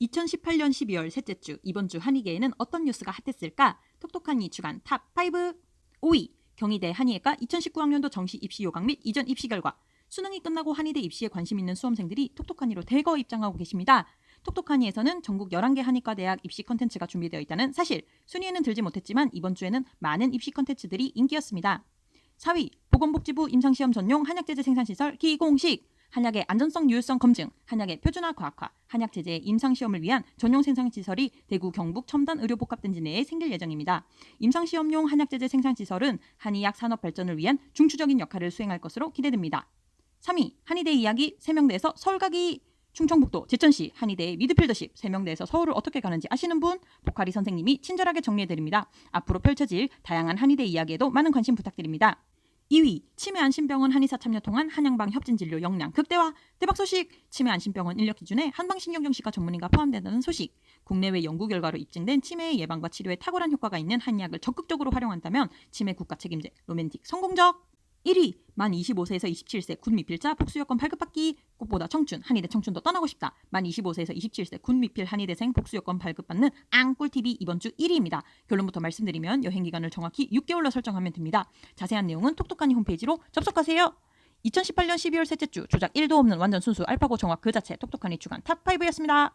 2018년 12월 셋째 주 이번 주 한의계에는 어떤 뉴스가 핫했을까? 톡톡한이 주간 탑5 5위 경희대 한의외과 2019학년도 정시 입시 요강 및 이전 입시 결과 수능이 끝나고 한의대 입시에 관심 있는 수험생들이 톡톡한이로 대거 입장하고 계십니다. 톡톡한이에서는 전국 11개 한의과 대학 입시 컨텐츠가 준비되어 있다는 사실 순위에는 들지 못했지만 이번 주에는 많은 입시 컨텐츠들이 인기였습니다. 4위 보건복지부 임상시험 전용 한약제제 생산시설 기공식 한약의 안전성 유효성 검증, 한약의 표준화 과학화, 한약 제제의 임상 시험을 위한 전용 생산 시설이 대구 경북 첨단 의료 복합 단지 내에 생길 예정입니다. 임상 시험용 한약 제제 생산 시설은 한의학 산업 발전을 위한 중추적인 역할을 수행할 것으로 기대됩니다. 3위 한의대 이야기 세명대에서 서울 가기 충청북도 제천시 한의대의 미드필더십 세명대에서 서울을 어떻게 가는지 아시는 분 보카리 선생님이 친절하게 정리해드립니다. 앞으로 펼쳐질 다양한 한의대 이야기에도 많은 관심 부탁드립니다. 2위 치매 안심병원 한의사 참여 통한 한양방 협진 진료 역량 극대화 대박 소식. 치매 안심병원 인력 기준에 한방신경정신과 전문의가 포함된다는 소식. 국내외 연구 결과로 입증된 치매의 예방과 치료에 탁월한 효과가 있는 한의학을 적극적으로 활용한다면 치매 국가 책임제 로맨틱 성공적. 1위 만 25세에서 27세 군 미필자 복수여권 발급받기 꽃보다 청춘 한의대 청춘도 떠나고 싶다. 만 25세에서 27세 군 미필 한의대생 복수여권 발급 받는 앙꿀TV 이번 주 1위입니다. 결론부터 말씀드리면 여행 기간을 정확히 6개월로 설정하면 됩니다. 자세한 내용은 톡톡하니 홈페이지로 접속하세요. 2018년 12월 셋째 주 조작 1도 없는 완전 순수 알파고 정확 그 자체 톡톡하니 주간 탑5였습니다